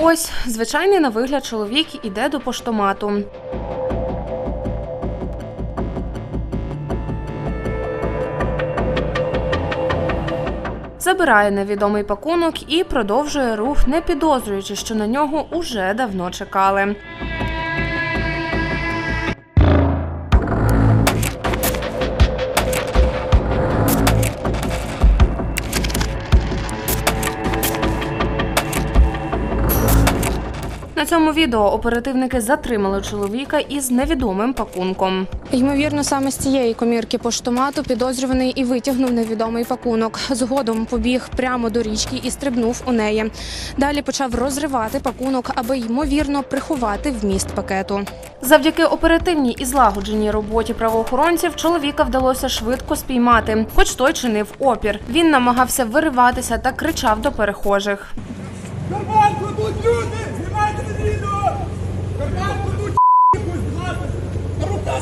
Ось звичайний на вигляд чоловік іде до поштомату. Забирає невідомий пакунок і продовжує рух, не підозрюючи, що на нього уже давно чекали. На цьому відео оперативники затримали чоловіка із невідомим пакунком. Ймовірно, саме з цієї комірки поштомату підозрюваний і витягнув невідомий пакунок. Згодом побіг прямо до річки і стрибнув у неї. Далі почав розривати пакунок, аби ймовірно приховати вміст пакету. Завдяки оперативній і злагодженій роботі правоохоронців чоловіка вдалося швидко спіймати, хоч той чинив опір. Він намагався вириватися та кричав до перехожих. Карман кладуть люди! Знімайте відео! Карман кладуть якусь, будь ласка! А рука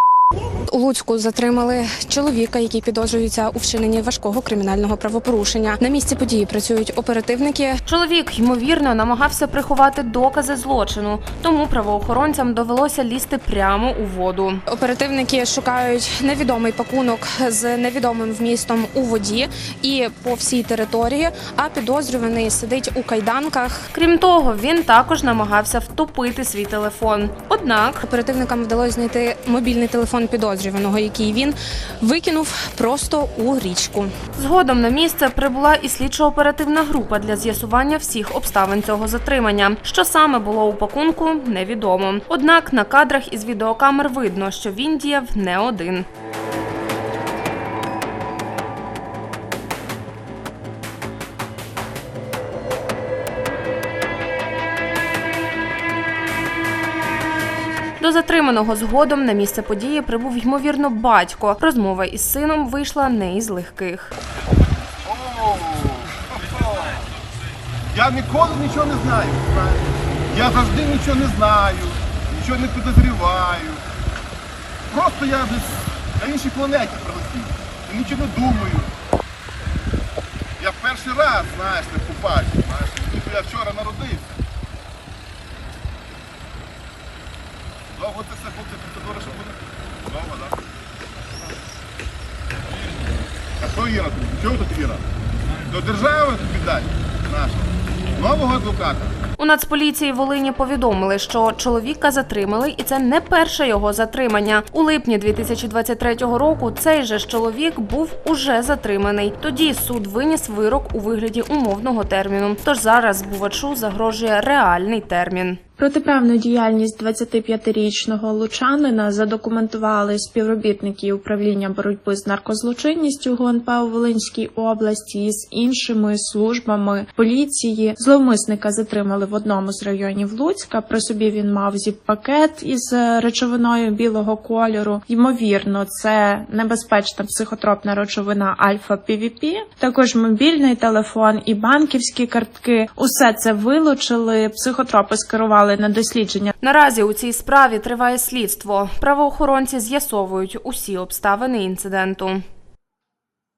У Луцьку затримали чоловіка, який підозрюється у вчиненні важкого кримінального правопорушення. На місці події працюють оперативники. Чоловік ймовірно намагався приховати докази злочину, тому правоохоронцям довелося лізти прямо у воду. Оперативники шукають невідомий пакунок з невідомим вмістом у воді і по всій території. А підозрюваний сидить у кайданках. Крім того, він також намагався втопити свій телефон. Однак Оперативникам вдалося знайти мобільний телефон підозрюваного, який він викинув просто у річку. Згодом на місце прибула і слідчо-оперативна група для з'ясування всіх обставин цього затримання. Що саме було у пакунку, невідомо. Однак на кадрах із відеокамер видно, що він діяв не один. До затриманого згодом на місце події прибув ймовірно батько. Розмова із сином вийшла не із легких. Я ніколи нічого не знаю. Я завжди нічого не знаю, нічого не підозріваю. Просто я десь на іншій планеті прилетів. Я нічого не думаю. Я перший раз, знаєш, не побачив, я вчора народився. Довго так? А хто Іра тут? Чого тут Іра? До держави віддати наша. Нового адвоката. У Нацполіції Волині повідомили, що чоловіка затримали, і це не перше його затримання. У липні 2023 року цей же ж чоловік був уже затриманий. Тоді суд виніс вирок у вигляді умовного терміну. Тож зараз збувачу загрожує реальний термін. Протиправну діяльність 25-річного лучанина задокументували співробітники управління боротьби з наркозлочинністю ГУНП у Волинській області з іншими службами поліції. Зловмисника затримали в одному з районів Луцька. При собі він мав зіп-пакет із речовиною білого кольору. Ймовірно, це небезпечна психотропна речовина альфа пвп також мобільний телефон і банківські картки. Усе це вилучили. Психотропи скерували на дослідження Наразі у цій справі триває слідство. Правоохоронці з'ясовують усі обставини інциденту.